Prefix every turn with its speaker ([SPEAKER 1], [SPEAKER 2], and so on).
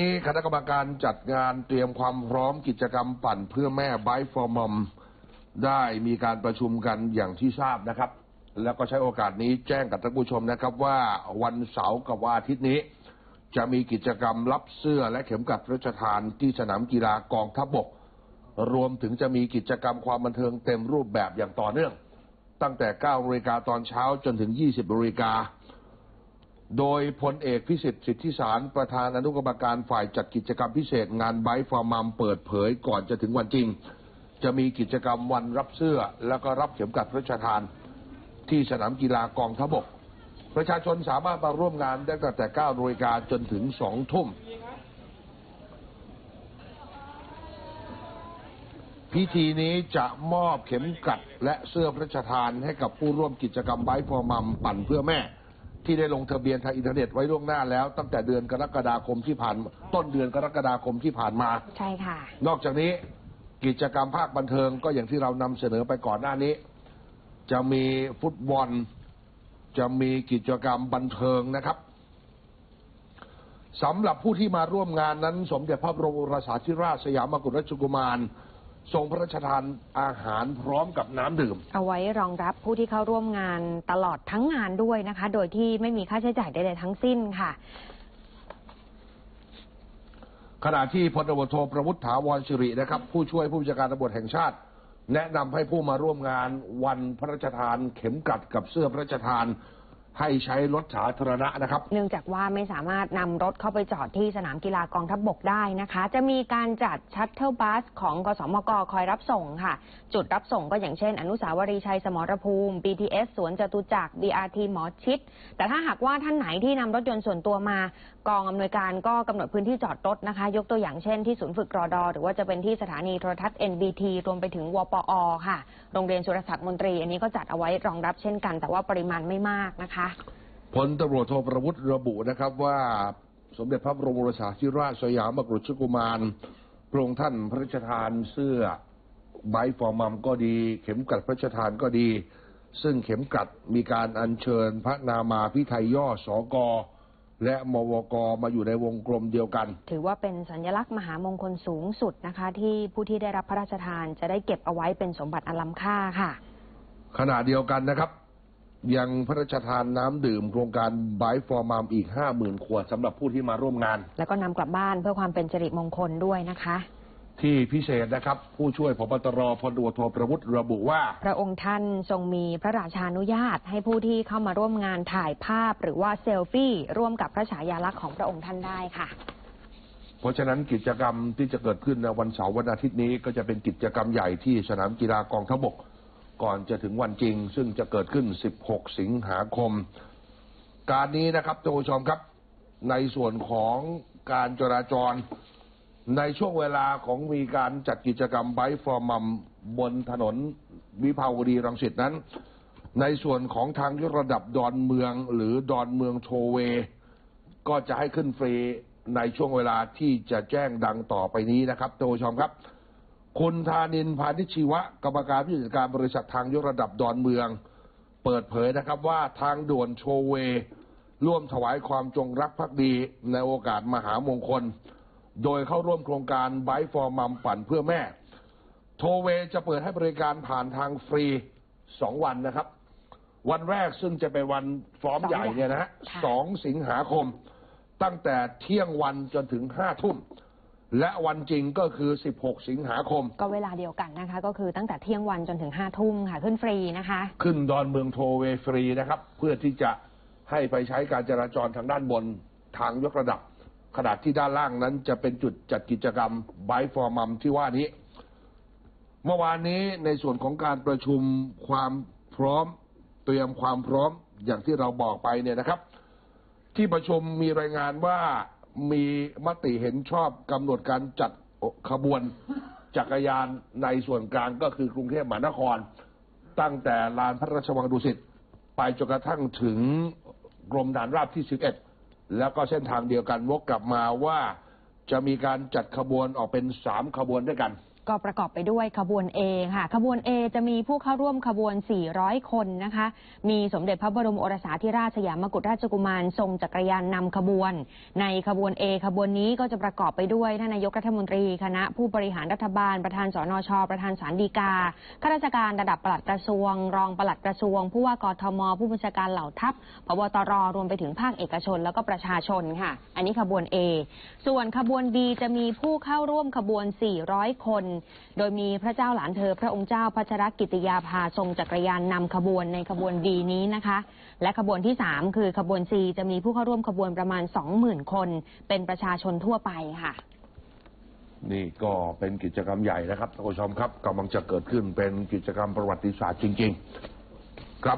[SPEAKER 1] นี้คณะกรรมการจัดงานเตรียมความพร้อมกิจกรรมปั่นเพื่อแม่ไบฟอร์มอมได้มีการประชุมกันอย่างที่ทราบนะครับ แล้วก็ใช้โอกาสนี้แจ้งกับท่านผู้ชมนะครับว่าวันเสาร์กับวันอาทิตย์นี้ จะมีกิจกรรมรับเสื้อและเข็มกลัดพระราชทานที่สนามกีฬากองทัพบกรวมถึงจะมีกิจกรรมความบันเทิงเต็มรูปแบบอย่างต่อเนื่อง ตั้งแต่9นาฬิกาตอนเช้าจนถึง 20นาฬิกา โดยพลเอกพิสิทธิ์สิทธิสารประธานอนุกรรมการฝ่ายจัดกิจกรรมพิเศษงานไบฟอร์มัมเปิดเผยก่อนจะถึงวันจริง จะมีกิจกรรมวันรับเสื้อ แล้วก็รับเข็มกลัดพระราชทาน ที่สนามกีฬากองทัพบก ประชาชนสามารถมาร่วมงานได้ตั้งแต่9นาฬิกาจนถึง 2 ทุ่ม พิธีนี้จะมอบเข็มกลัดและเสื้อพระราชทานให้กับผู้ร่วมกิจกรรมไบฟอร์มัมปั่นเพื่อแม่ ที่ได้ลงทะเบียนทางอินเทอร์เน็ตไว้ล่วงหน้าแล้ว ตั้งแต่เดือนกรกฎาคมที่ผ่านต้นเดือนกรกฎาคมที่ผ่านมา
[SPEAKER 2] ใช่ค่ะ
[SPEAKER 1] นอกจากนี้กิจกรรมภาคบันเทิงก็อย่างที่เรานำเสนอไปก่อนหน้านี้ จะมีฟุตบอล จะมีกิจกรรมบันเทิงนะครับสำหรับผู้ที่มาร่วมงานนั้น สมเด็จพระบรมโอรสาธิราชสยามกุฎราชกุมาร ทรงพระราชทานอาหารพร้อมกับน้ำดื่ม
[SPEAKER 2] เอาไว้รองรับผู้ที่เข้าร่วมงานตลอดทั้งงานด้วยนะคะ โดยที่ไม่มีค่าใช้จ่ายใดๆทั้งสิ้นค่ะ
[SPEAKER 1] ขณะที่พลตำรวจโทประวุฒิถาวรสิรินะครับ ผู้ช่วยผู้บัญชาการตำรวจแห่งชาติ แนะนำให้ผู้มาร่วมงานวันพระราชทานเข็มกลัดกับเสื้อพระราชทาน ให้ใช้รถสาธารณะนะครับ
[SPEAKER 2] เนื่องจากว่าไม่สามารถนำรถเข้าไปจอดที่สนามกีฬากองทัพบบกได้นะคะ จะมีการจัดชัตเทิลบัสของกสมกคอยรับส่งค่ะ จุดรับส่งก็อย่างเช่น อนุสาวรีย์ชัยสมรภูมิ BTS สวนจตุจักร BRT หมอชิด แต่ถ้าหากว่าท่านไหนที่นำรถยนต์ส่วนตัวมา กองอำนวยการก็กำหนดพื้นที่จอดรถนะคะ ยกตัวอย่างเช่นที่ศูนย์ฝึกรอดอหรือว่าจะเป็นที่สถานีโทรทัศน์ NBT รวมไปถึงวปอค่ะ โรงเรียนสุรศักดิ์มนตรี อันนี้ก็จัดเอาไว้รองรับเช่นกัน แต่ว่าปริมาณไม่มากนะคะ
[SPEAKER 1] พลตำรวจโทประวุฒิระบุนะครับว่าสมเด็จพระบรมโอรสาธิราชสยามกุฎราชกุมารพระองค์ท่านพระราชทานเสื้อไบฟอร์มัมก็ดี เข็มกลัดพระราชทานก็ดี ซึ่งเข็มกลัดมีการอัญเชิญพระนามาพิไทยย่อสอกอและมวกมาอยู่ในวงกลมเดียวกัน
[SPEAKER 2] ถือว่าเป็นสัญลักษณ์มหามงคลสูงสุดนะคะ ที่ผู้ที่ได้รับพระราชทานจะได้เก็บเอาไว้เป็นสมบัติอันล้ำค่าค่ะ
[SPEAKER 1] ขณะเดียวกันนะครับ ยังพระราชทานน้ำดื่มโครงการไบฟอร์มัมอีกห้าหมื่นขวดสำหรับผู้ที่มาร่วมงาน
[SPEAKER 2] แล้วก็นำกลับบ้านเพื่อความเป็นสิริมงคลด้วยนะคะ
[SPEAKER 1] ที่พิเศษนะครับ ผู้ช่วยพบตรพลตำรวจโทประวุฒิระบุว่า
[SPEAKER 2] พระองค์ท่านทรงมีพระราชานุญาต ให้ผู้ที่เข้ามาร่วมงานถ่ายภาพ หรือว่าเซลฟี่ ร่วมกับพระฉายาลักษณ์ของพระองค์ท่านได้ค่ะ
[SPEAKER 1] เพราะฉะนั้นกิจกรรมที่จะเกิดขึ้นในวันเสาร์วันอาทิตย์นี้ก็จะเป็นกิจกรรมใหญ่ที่สนามกีฬากองทัพบก ก่อนจะถึงวันจริง ซึ่งจะเกิดขึ้น 16 สิงหาคม การนี้นะครับท่านผู้ชมครับ ในส่วนของการจราจร ในช่วงเวลาของมีการจัดกิจกรรมไบฟอร์มัมบนถนนวิภาวดีรังสิตนั้น ในส่วนของทางยกระดับดอนเมืองหรือดอนเมืองโทเว ก็จะให้ขึ้นฟรีในช่วงเวลาที่จะแจ้งดังต่อไปนี้นะครับท่านผู้ชมครับ คุณธานินพานิชชีวะ กรรมการผู้จัดการบริษัททางยกระดับดอนเมือง เปิดเผยนะครับว่าทางด่วนโชเว ร่วมถวายความจงรักภักดีในโอกาสมหามงคล โดยเข้าร่วมโครงการไบฟอร์มัมปั่นเพื่อแม่ โทเวจะเปิดให้บริการผ่านทางฟรีสองวันนะครับ วันแรกซึ่งจะเป็นวันซ้อมใหญ่เนี่ยนะฮะ
[SPEAKER 2] ค่ะ
[SPEAKER 1] สองสิงหาคม ตั้งแต่เที่ยงวันจนถึงห้าทุ่ม และวันจริงก็คือ 16 สิงหาคม
[SPEAKER 2] ก็เวลาเดียวกันนะคะ ก็คือตั้งแต่เที่ยงวันจนถึงห้าทุ่มค่ะ ขึ้นฟรีนะคะ
[SPEAKER 1] ขึ้นดอนเมืองโทเวฟรีนะครับ เพื่อที่จะให้ไปใช้การจราจรทางด้านบนทางยกระดับขนาดที่ด้านล่างนั้นจะเป็นจุดจัดกิจกรรมไบฟอร์มัมที่ว่านี้ เมื่อวานนี้ในส่วนของการประชุมความพร้อมเตรียมความพร้อมอย่างที่เราบอกไปเนี่ยนะครับ ที่ประชุมมีรายงานว่า มีมติเห็นชอบกำหนดการจัดขบวนจักรยานในส่วนกลางก็คือกรุงเทพมหานคร ตั้งแต่ลานพระราชวังดุสิตไปจนกระทั่งถึงกรมฐานราบที่ 11 แล้วก็เส้นทางเดียวกันวกกลับมาว่าจะมีการจัดขบวนออกเป็นสามขบวนด้วยกัน
[SPEAKER 2] ก็ประกอบไปด้วยขบวน A ค่ะ ขบวน A จะมีผู้เข้าร่วมขบวน 400 คนนะคะ มีสมเด็จพระบรมโอรสาธิราชสยามกุฎราชกุมารทรงจักรยานนำขบวน ในขบวน A ขบวนนี้ก็จะประกอบไปด้วยท่านนายกรัฐมนตรีคณะผู้บริหารรัฐบาลประธานสนช ประธานศาลฎีกาข้าราชการระดับปลัดกระทรวง รองปลัดกระทรวง ผู้ว่ากทม ผู้บัญชาการเหล่าทัพพบตรรวมไปถึงภาคเอกชน แล้วก็ประชาชนค่ะ อันนี้ขบวน A ส่วนขบวน B จะมีผู้เข้าร่วมขบวน 400 คนโดยมีพระเจ้าหลานเธอ พระองค์เจ้าพัชรกิติยาภาทรงจักรยานนำขบวนในขบวนดีนี้นะคะ และขบวนที่ 3 คือขบวนซีจะมีผู้เข้าร่วมขบวนประมาณ 20,000 คน เป็นประชาชนทั่วไปค่ะ
[SPEAKER 1] นี่ก็เป็นกิจกรรมใหญ่นะครับท่านผู้ชมครับกำลังจะเกิดขึ้นเป็นกิจกรรมประวัติศาสตร์จริง ๆ